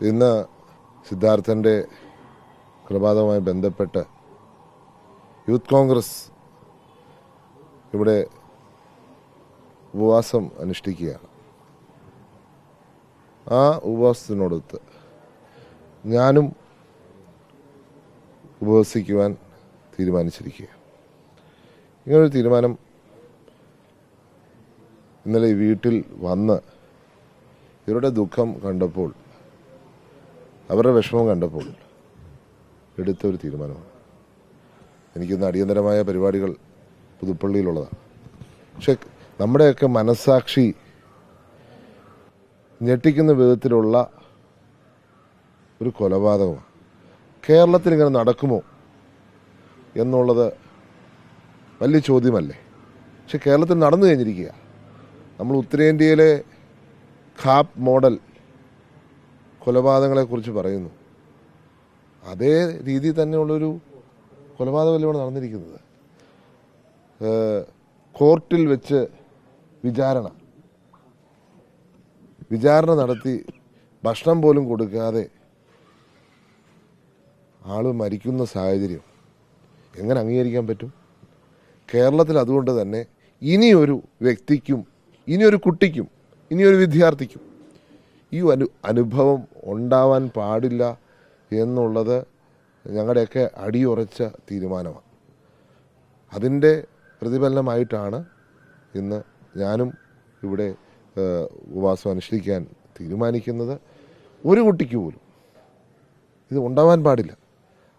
ഇന്ന് സിദ്ധാർത്ഥന്റെ കൊലപാതകവുമായി ബന്ധപ്പെട്ട് യൂത്ത് കോൺഗ്രസ് ഇവിടെ ഉപവാസം അനുഷ്ഠിക്കുകയാണ്. ആ ഉപവാസത്തിനോടൊത്ത് ഞാനും ഉപവസിക്കുവാൻ തീരുമാനിച്ചിരിക്കുക ഇങ്ങനൊരു തീരുമാനം ഇന്നലെ വീട്ടിൽ വന്ന് ഇവരുടെ ദുഃഖം കണ്ടപ്പോൾ അവരുടെ വിഷമം കണ്ടപ്പോൾ എടുത്ത ഒരു തീരുമാനമാണ്. എനിക്കിന്ന് അടിയന്തരമായ പരിപാടികൾ പുതുപ്പള്ളിയിലുള്ളതാണ്. പക്ഷെ നമ്മുടെയൊക്കെ മനസ്സാക്ഷി ഞെട്ടിക്കുന്ന വിധത്തിലുള്ള ഒരു കൊലപാതകമാണ്. കേരളത്തിൽ ഇങ്ങനെ നടക്കുമോ എന്നുള്ളത് വലിയ ചോദ്യമല്ലേ? പക്ഷെ കേരളത്തിൽ നടന്നു കഴിഞ്ഞിരിക്കുക. നമ്മൾ ഉത്തരേന്ത്യയിലെ ഖാപ് മോഡൽ കൊലപാതകങ്ങളെക്കുറിച്ച് പറയുന്നു. അതേ രീതിയിൽ തന്നെയുള്ളൊരു കൊലപാതകമല്ലേ ഇവിടെ നടന്നിരിക്കുന്നത് കോർട്ടിൽ വെച്ച് വിചാരണ. വിചാരണ നടത്തി ഭക്ഷണം പോലും കൊടുക്കാതെ ആൾ മരിക്കുന്ന സാഹചര്യം എങ്ങനെ അംഗീകരിക്കാൻ പറ്റും? കേരളത്തിൽ അതുകൊണ്ട് തന്നെ ഇനിയൊരു വ്യക്തിക്കും ഇനിയൊരു കുട്ടിക്കും ഇനിയൊരു വിദ്യാർത്ഥിക്കും ഈ അനു അനുഭവം ഉണ്ടാവാൻ പാടില്ല എന്നുള്ളത് ഞങ്ങളുടെയൊക്കെ അടിയുറച്ച തീരുമാനമാണ്. അതിന്റെ പ്രതിഫലനമായിട്ടാണ് ഇന്ന് ഞാനും ഇവിടെ ഉപവാസം അനുഷ്ഠിക്കാൻ തീരുമാനിക്കുന്നത്. ഒരു കുട്ടിക്ക് പോലും ഇത് ഉണ്ടാവാൻ പാടില്ല.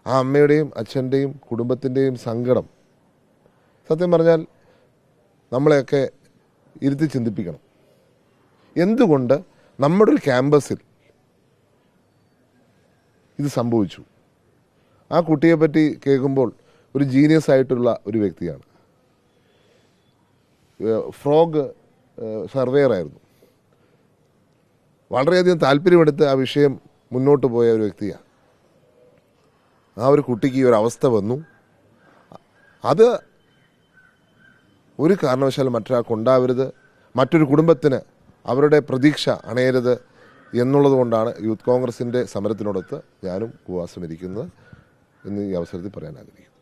ആ അമ്മയുടെയും അച്ഛന്റെയും കുടുംബത്തിന്റെയും സങ്കടം സത്യം പറഞ്ഞാൽ നമ്മളെയൊക്കെ ഇരുത്തി ചിന്തിപ്പിക്കണം. എന്തുകൊണ്ട് നമ്മുടെ ഒരു ക്യാമ്പസിൽ ഇത് സംഭവിച്ചു. ആ കുട്ടിയെ പറ്റി കേൾക്കുമ്പോൾ ഒരു ജീനിയസ് ആയിട്ടുള്ള ഒരു വ്യക്തിയാണ്. ഫ്രോഗ് സർവേയർ ആയിരുന്നു. വളരെയധികം താല്പര്യമെടുത്ത് ആ വിഷയം മുന്നോട്ട് പോയ ഒരു വ്യക്തിയാണ്. ആ ഒരു കുട്ടിക്ക് ഈ ഒരു അവസ്ഥ വന്നു. അത് ഒരു കാരണവശാലും മറ്റൊരാൾക്ക് ഉണ്ടാവരുത്. മറ്റൊരു കുടുംബത്തിന് അവരുടെ പ്രതീക്ഷ അണയരുത്. എന്നുള്ളത് കൊണ്ടാണ് യൂത്ത് കോൺഗ്രസിന്റെ സമരത്തിനോടൊത്ത് ഞാനും ഉപവാസം ഇരിക്കുന്നത് എന്ന് ഈ അവസരത്തിൽ പറയാൻ ആഗ്രഹിക്കുന്നു.